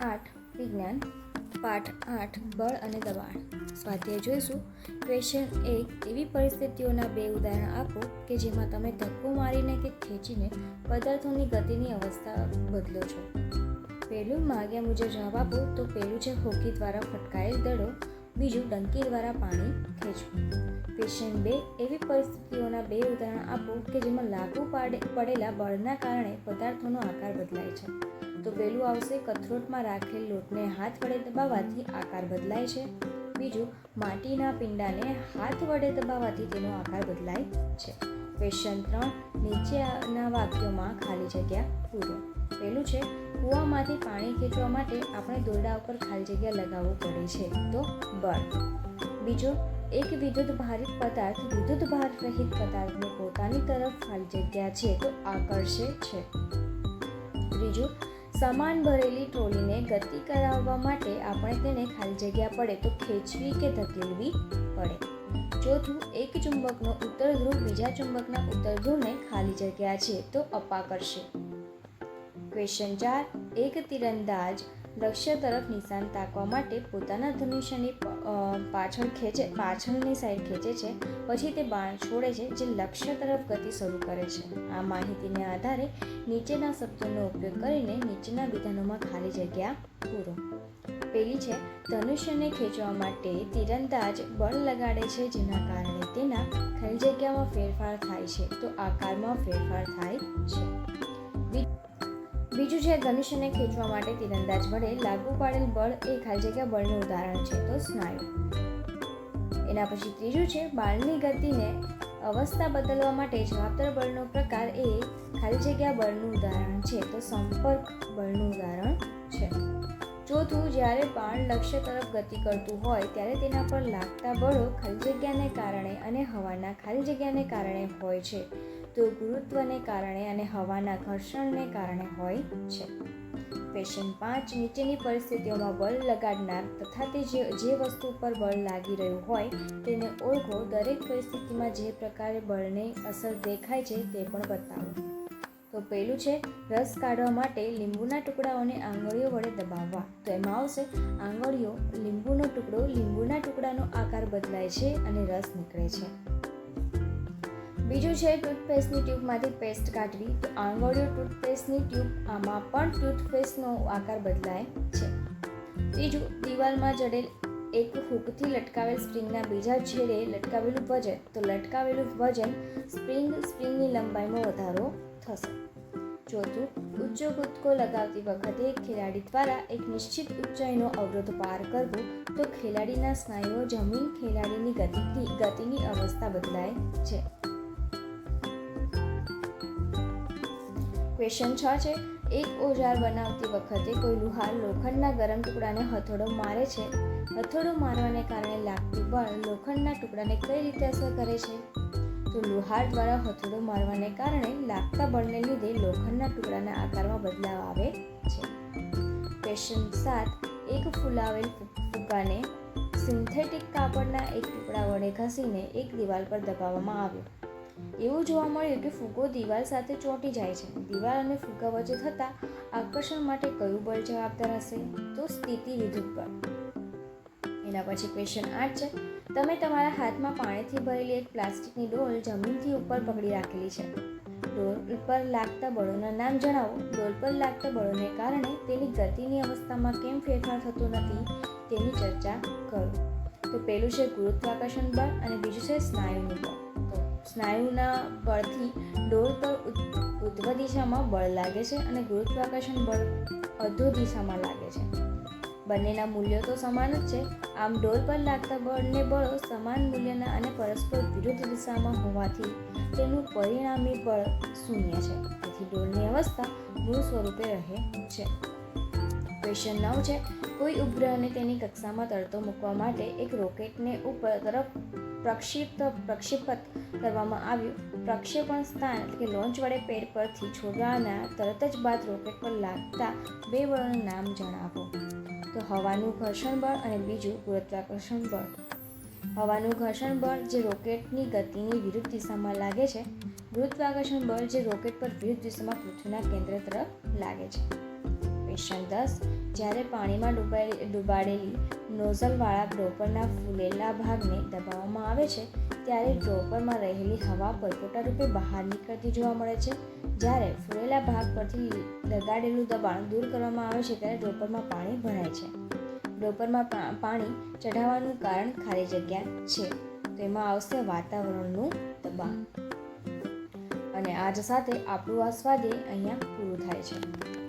આઠ વિજ્ઞાન, પાઠ આઠ બળ અને દબાણ. સ્વાધ્યાય જોઈશું. ક્વેશ્ચન એક, એવી પરિસ્થિતિઓના બે ઉદાહરણ આપો કે જેમાં તમે ધક્કો મારીને કે ખેંચીને પદાર્થોની ગતિની અવસ્થા બદલો છો. પહેલું માગ્યા મુજબ જવાબ આપો, તો પહેલું છે હોકી દ્વારા ફટકાયેલ દડો, બીજું ડંકી દ્વારા પાણી ખેંચવું. ક્વેશ્ચન બે, એવી પરિસ્થિતિઓના બે ઉદાહરણ આપો કે જેમાં લાગુ પાડે, પડેલા બળના કારણે પદાર્થોનો આકાર બદલાય છે. તો પહેલું આવશે કથરોટમાં રાખેલ લોટને હાથ વડે દબાવવાથી આકાર બદલાય છે. બીજું, માટીના પિંડાને હાથ વડે દબાવવાથી તેનો આકાર બદલાય છે. ક્વેશ્ચન ત્રણ, નીચેના વાક્યોમાં ખાલી જગ્યા પૂરો. પહેલું છે, કૂવામાંથી પાણી ખેંચવા માટે આપણે દોરડા ઉપર ખાલી જગ્યા લગાવવું પડે છે, તો બળ. બીજો, એક વિદ્યુત ભારિત પદાર્થ વિદ્યુત ભાર રહિત પદાર્થને પોતાની તરફ ખાલી જગ્યા છે, તો આકર્ષે છે. ત્રીજું સમાન ભરેલી ટ્રોલીને ગતિ કરાવવા માટે આપણે તેને ખાલી જગ્યા પડે તો ખેંચવી કે ધકેલવી પડે. ચોથું, એક ચુંબકનો ઉત્તર ધ્રુવ બીજા ચુંબકના ઉત્તર ધ્રુવને ખાલી જગ્યા છે તો અપાકર્ષે ક્વેશ્ચન ચાર, એક તીરંદાજ લક્ષ્ય તરફ નિશાન તાકવા માટે પોતાના ધનુષ્યની પાછળ ખેંચે, પાછળની સાઈડ ખેંચે છે. પછી તે બાણ છોડે છે, જે લક્ષ્ય તરફ ગતિ શરૂ કરે છે. આ માહિતીને આધારે નીચેના શબ્દોનો ઉપયોગ કરીને નીચેના વિધાનોમાં ખાલી જગ્યા પૂરો. પેલી છે, ધનુષ્યને ખેંચવા માટે તીરંદાજ બળ લગાડે છે, જેના કારણે તેના ખાલી જગ્યામાં ફેરફાર થાય છે. તો આકારમાં ફેરફાર થાય છે. બીજું છે, ધનુષ્યને ખેંચવા માટે તીરંદાજ વડે લાગુ પાડેલ બળ એ ખાલી જગ્યા બળનું ઉદાહરણ છે, તો સ્નાયુ. એના પછી ત્રીજું છે, બાળની ગતિને અવસ્થા બદલવા માટે જવાબદાર બળનો પ્રકાર એ ખાલી જગ્યા બળનું ઉદાહરણ છે, તો સંપર્ક બળનું ઉદાહરણ છે. ચોથું, જ્યારે બાણ લક્ષ્ય તરફ ગતિ કરતું હોય, ત્યારે તેના પર લાગતા બળો ખાલી જગ્યાને કારણે અને હવાના ખાલી જગ્યાને કારણે હોય છે. તો ગુરુત્વને કારણે અને હવાના ઘર્ષણને કારણે હોય છે. ક્વેશ્ચન પાંચ નીચેની પરિસ્થિતિઓમાં બળ લગાડનાર તથા તે જે જે વસ્તુ પર બળ લાગી રહ્યું હોય તેને ઓળખો. દરેક પરિસ્થિતિમાં જે પ્રકારે બળને અસર દેખાય છે તે પણ બતાવો. તો પહેલું છે, રસ કાઢવા માટે લીંબુના ટુકડાઓને આંગળીઓ વડે દબાવવા. તો એમાં આવશે, આંગળીઓ લીંબુનો ટુકડો લીંબુના ટુકડાનો આકાર બદલાય છે અને રસ નીકળે છે. બીજું છે ટૂથપેસ્ટની ટ્યુબમાંથી પેસ્ટ કાઢવી. તો આંગળીઓ ટૂથપેસ્ટની ટ્યુબ આમાં પણ ટૂથપેસ્ટનો આકાર બદલાય છે. ત્રીજું, દિવાલમાં જડેલ એક હૂકથી લટકાવેલ સ્પ્રિંગના બીજા છેડે લટકાવેલું વજન. તો લટકાવેલું વજન સ્પ્રિંગ સ્પ્રિંગની લંબાઈમાં વધારો થશે. ચોથું, ઊંચો કૂદકો લગાવતી વખતે ખેલાડી દ્વારા એક નિશ્ચિત ઊંચાઈનો અવરોધ પાર કરવો. તો ખેલાડીના સ્નાયુઓ જમીન ખેલાડીની ગતિથી ગતિની અવસ્થા બદલાય છે. ક્વેશ્ચન છ છે. એક ઓજાર બનાવતી વખતે કોઈ લુહાર લોખંડના ગરમ ટુકડાને હથોડો મારે છે? હથોડો મારવાને કારણે લાગતું બળ લોખંડના ટુકડાને કઈ રીતે અસર કરે છે? તો લુહાર દ્વારા હથોડો મારવાને કારણે લાગતા બળને લીધે લોખંડના ટુકડાના આકારમાં બદલાવ આવે છે. ક્વેશ્ચન સાત. એક ફૂલાવેલ ફુગ્ગાને સિન્થેટિક કાપડના એક ટુકડા વડે ઘસીને એક દિવાલ પર દબાવવામાં આવ્યો. એવું જોવા મળ્યું કે ફુગ્ગો દિવાલ સાથે ચોંટી જાય છે. દિવાલ અને ફુગ્ગા વચ્ચે થતા આકર્ષણ માટે કયું બળ જવાબદાર હશે? તો સ્થિતિ વિદ્યુત બળ. એના પછી ક્વેશ્ચન આઠ છે. તમે તમારા હાથમાં પાણીથી ભરેલી એક પ્લાસ્ટિકની ડોલ જમીનથી ઉપર પકડી રાખેલી છે. ડોલ પર લાગતા બળોના નામ જણાવો. ડોલ પર લાગતા બળોને કારણે તેની ગતિની અવસ્થામાં કેમ ફેરફાર થતો નથી તેની ચર્ચા કરો. તો પહેલું છે ગુરુત્વાકર્ષણ બળ અને બીજું છે સ્નાયુનું બળ. સ્નાયુના બળથી ડોર પર ઉધ્વ દિશામાં બળ લાગે છે અને ગુરુત્વાકર્ષણ બળ અધો દિશામાં લાગે છે. બંનેના મૂલ્યો તો સમાન જ છે. આમ ડોલ પર લાગતા બળને બળો સમાન મૂલ્યના અને પરસ્પર વિરુદ્ધ દિશામાં હોવાથી તેનું પરિણામી બળ શૂન્ય છે. તેથી ડોલની અવસ્થા મૂળ સ્વરૂપે રહે છે. ક્વેશ્ચન નવ છે. કોઈ ઉપગ્રહને તેની કક્ષામાં તરતો મૂકવા માટે એક રોકેટને ઉપર તરફ પ્રક્ષિપ્ત પ્રક્ષેપત કરવામાં આવ્યું. પ્રક્ષેપણ સ્થાન એટલે કે લોન્ચ વડે પેડ પરથી છોડવાના તરત જ બાદ રોકેટ પર લાગતા બે બળોના નામ જણાવો. તો હવાનું ઘર્ષણ બળ અને બીજું ગુરુત્વાકર્ષણ બળ. હવાનું ઘર્ષણ બળ જે રોકેટની ગતિની વિરુદ્ધ દિશામાં લાગે છે. ગુરુત્વાકર્ષણ બળ જે રોકેટ પર વિરુદ્ધ દિશામાં પૃથ્વીના કેન્દ્ર તરફ લાગે છે. ક્વેશ્ચન દસ, જ્યારે પાણીમાં ડૂબાયેલી, ડૂબાડેલી નોઝલવાળા ડ્રોપરના ફૂલેલા ભાગને દબાવવામાં આવે છે, ત્યારે ડ્રોપરમાં રહેલી હવા પરપોટા રૂપે બહાર નીકળતી જોવા મળે છે. જ્યારે ફૂલેલા ભાગ પરથી લગાડેલું દબાણ દૂર કરવામાં આવે છે, ત્યારે ડ્રોપરમાં પાણી ભરાય છે. ડ્રોપરમાં પાણી ચઢાવવાનું કારણ ખાલી જગ્યા છે. તો એમાં આવશે વાતાવરણનું દબાણ. અને આજ સાથે આપણું આ સ્વાધ્યાય અહીંયા પૂરું થાય છે.